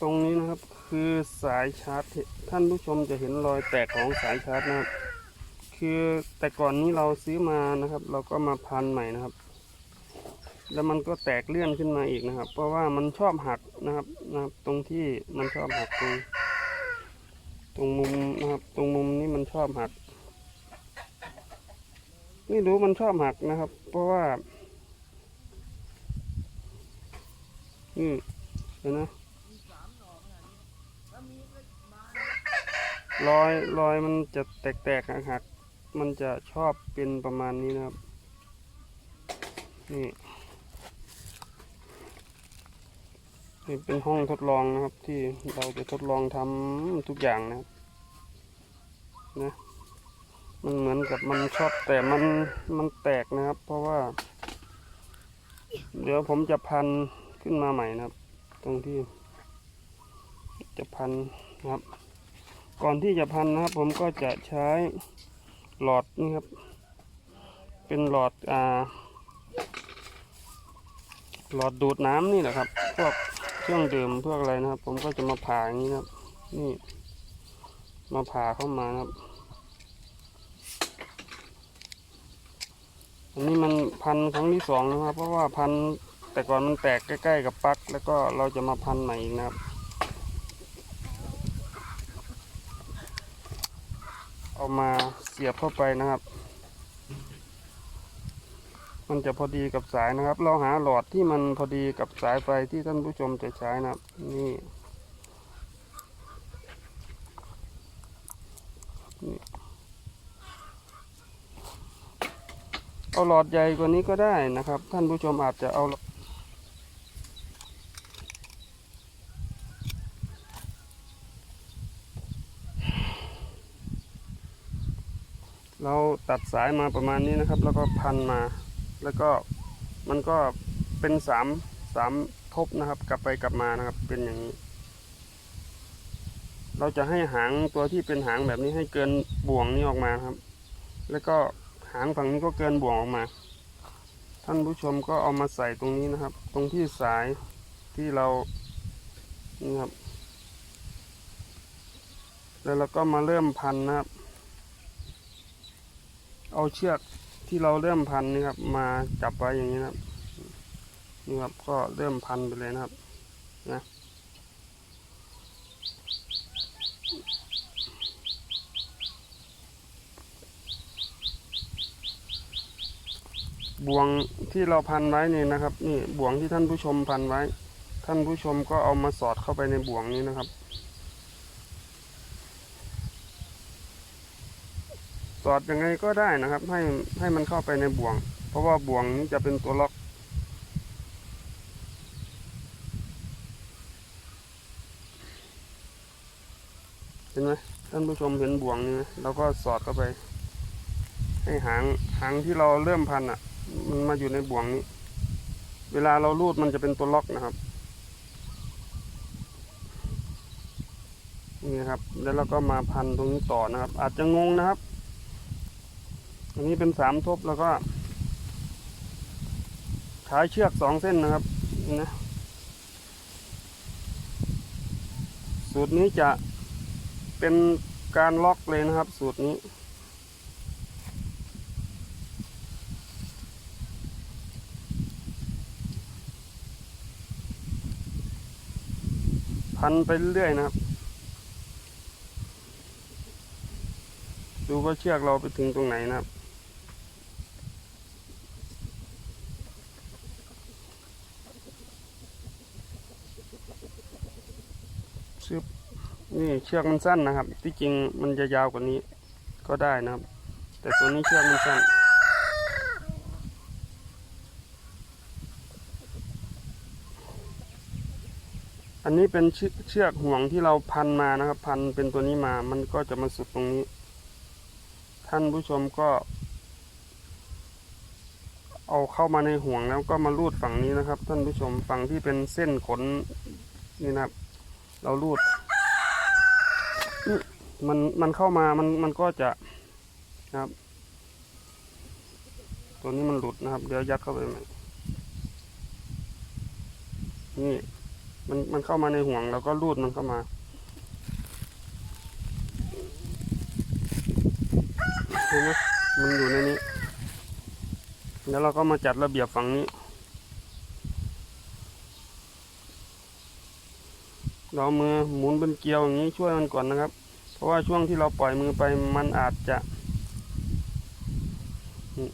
ตรงนี้นะครับคือสายชาร์จท่านผู้ชมจะเห็นรอยแตกของสายชาร์จนะครับ คือแต่ก่อนนี้เราซื้อมานะครับ เราก็มาพันใหม่นะครับ แล้วมันก็แตกเลื่อนขึ้นมาอีกนะครับ เพราะว่ามันชอบหักนะครับนะครับ ตรงที่มันชอบหักตรงตรงมุมนะครับ ตรงมุมนี้มันชอบหักไม่รู้มันชอบหักนะครับ เพราะว่านี่เห็นไหม รอยรอยมันจะแตกๆหักๆมันจะชอบเป็นประมาณนี้นะครับ นี่นี่เป็นห้องทดลองนะครับที่เราจะทดลองทำทุกอย่างนะครับนะมันเหมือนกับมันชอบแต่มันมันแตกนะครับ เพราะว่า เดี๋ยวผมจะพันขึ้นมาใหม่นะครับ ตรงที่ จะพันนะครับ ก่อนที่จะพันนะครับ ผมก็จะใช้หลอดนี่ครับ เป็นหลอดอ่า หลอดดูดน้ำนี่แหละครับ พวกเครื่องดื่มพวกอะไรนะครับ ผมก็จะมาผ่าอย่างนี้นะครับ นี่ มาผ่าเข้ามานะครับ อันนี้มันพันครั้งที่สองนะครับ เพราะว่าพันแต่ก่อนมันแตกใกล้ ๆ กับปลั๊กแล้วก็เราจะมาพันใหม่อีกนะครับ เอามาเสียบเข้าไปนะครับ มันจะพอดีกับสายนะครับ เราหาหลอดที่มันพอดีกับสายไฟที่ท่านผู้ชมจะใช้นะครับ นี่นี่เอาหลอดใหญ่กว่านี้ก็ได้นะครับ ท่านผู้ชมอาจจะเอา เราตัดสายมาประมาณนี้นะครับ แล้วก็พันมา แล้วก็มันก็เป็นสามสามทบนะครับ กลับไปกลับมานะครับ เป็นอย่างนี้ เราจะให้หางตัวที่เป็นหางแบบนี้ให้เกินบ่วงนี้ออกมาครับ แล้วก็หางฝั่งนี้ก็เกินบ่วงออกมา ท่านผู้ชมก็เอามาใส่ตรงนี้นะครับ ตรงที่สายที่เรานี่ครับ แล้วเราก็มาเริ่มพันนะครับ เอาเชือกที่เราเริ่มพันนี่ครับ มาจับไว้อย่างนี้นะครับนี่ครับก็เริ่มพันไปเลยนะครับนะบ่วงที่เราพันไว้นี่นะครับ นี่บ่วงที่ท่านผู้ชมพันไว้ ท่านผู้ชมก็เอามาสอดเข้าไปในบ่วงนี้นะครับ สอดยังไงก็ได้นะครับ ให้ให้มันเข้าไปในบ่วง เพราะว่าบ่วงนี้จะเป็นตัวล็อก เห็นไหมท่านผู้ชมเห็นบ่วงนี้ไหมเราก็สอดเข้าไป ให้หางหางที่เราเริ่มพันอะ มันมาอยู่ในบ่วงนี้ เวลาเราลูดมันจะเป็นตัวล็อกนะครับนี่ครับ แล้วเราก็มาพันตรงนี้ต่อนะครับ อาจจะงงนะครับ อันนี้เป็นสามทบแล้วก็ใช้เชือกสองเส้นนะครับนะสูตรนี้จะเป็นการล็อกเลยนะครับ สูตรนี้พันไปเรื่อยนะครับ ดูว่าเชือกเราไปถึงตรงไหนนะครับ ชึบนี่เชือกมันสั้นนะครับ ที่จริงมันจะยาวกว่านี้ก็ได้นะครับ แต่ตัวนี้เชือกมันสั้นอันนี้เป็นเชืเชือกห่วงที่เราพันมานะครับ พันเป็นตัวนี้มา มันก็จะมาสุดตรงนี้ ท่านผู้ชมก็ เอาเข้ามาในห่วงแล้วก็มาลูดฝั่งนี้นะครับ ท่านผู้ชมฝั่งที่เป็นเส้นขนนี่นะครับ เราลูด มันมันเข้ามามันมันก็จะนะครับ ตัวนี้มันหลุดนะครับ เดี๋ยวยัดเข้าไปใหม่นี่มันมันเข้ามาในห่วงแล้วก็รูดมันเข้ามา เห็นไหมมันอยู่ในนี้ แล้วเราก็มาจัดระเบียบฝั่งนี้ เราเมือหมุนเป็นเกลียวอย่างนี้ช่วยมันก่อนนะครับ เพราะว่าช่วงที่เราปล่อยมือไปมันอาจจะนี่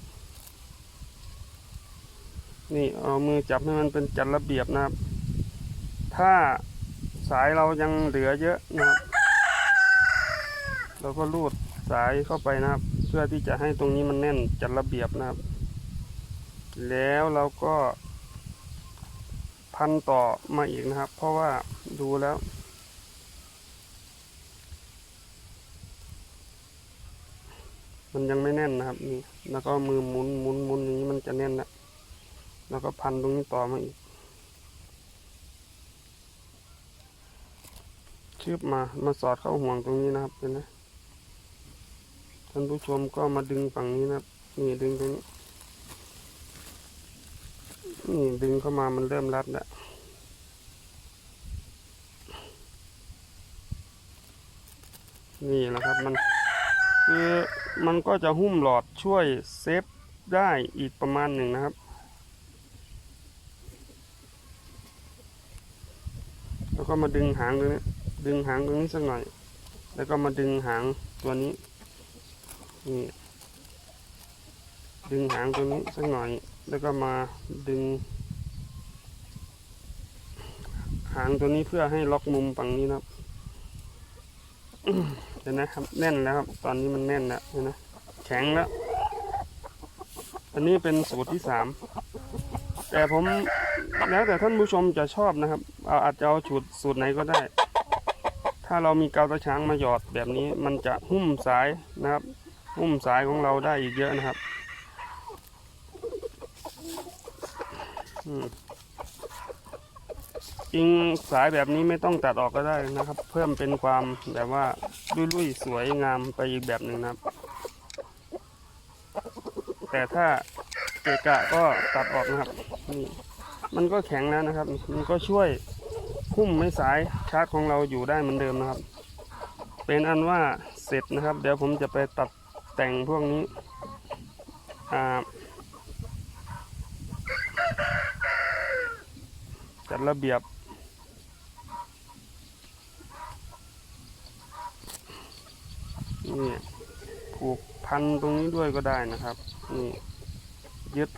นี่เอามือจับให้มันเป็นจัดระเบียบนะครับ ถ้าสายเรายังเหลือเยอะนะครับ เราก็รูดสายเข้าไปนะครับ เพื่อที่จะให้ตรงนี้มันแน่นจัดระเบียบนะครับ แล้วเราก็พันต่อมาอีกนะครับ เพราะว่า ดูแล้ว มันยังไม่แน่นนะครับ นี่ แล้วก็มือหมุนหมุนหมุนอย่างนี้มันจะแน่นแล้วแล้วก็พันตรงนี้ต่อมาอีกชืบมามาสอดเข้าห่วงตรงนี้นะครับเห็นไหมท่านผู้ชมก็มาดึงฝั่งนี้นะครับ นี่ดึงตรงนี้นี่ดึงเข้ามามันเริ่มรัดแล้ว นี่แหละครับมันคือมันก็จะหุ้มหลอดช่วยเซฟได้อีกประมาณหนึ่งนะครับ แล้วก็มาดึงหางตรงนี้ดึงหางตรงนี้สักหน่อย แล้วก็มาดึงหางตัวนี้นี่ดึงหางตัวนี้สักหน่อย แล้วก็มาดึง หางตัวนี้เพื่อให้ล็อกมุมฝั่งนี้นะครับ เห็นไหมครับแน่นแล้วครับ ตอนนี้มันแน่นแล้วเห็นไหมแข็งแล้ว อันนี้เป็นสูตรที่สามแต่ผมแล้วแต่ท่านผู้ชมจะชอบนะครับ เอาอาจจะเอาสูตรสูตรไหนก็ได้ ถ้าเรามีกาวตะช้างมาหยอดแบบนี้ มันจะหุ้มสายนะครับ หุ้มสายของเราได้อีกเยอะนะครับ อืม ริงสายแบบนี้ไม่ต้องตัดออกก็ได้นะครับ เพิ่มเป็นความแบบว่าลุยๆสวยงามไปอีกแบบหนึ่งนะครับ แต่ถ้าเกะกะก็ตัดออกนะครับนี่มันก็แข็งแล้วนะครับ มันก็ช่วยหุ้มไม่สายชาร์จของเราอยู่ได้เหมือนเดิมนะครับ เป็นอันว่าเสร็จนะครับ เดี๋ยวผมจะไปตัดแต่งพวกนี้อ่าจัดระเบียบ นี่ผูกพันตรงนี้ด้วยก็ได้นะครับ นี่ยึด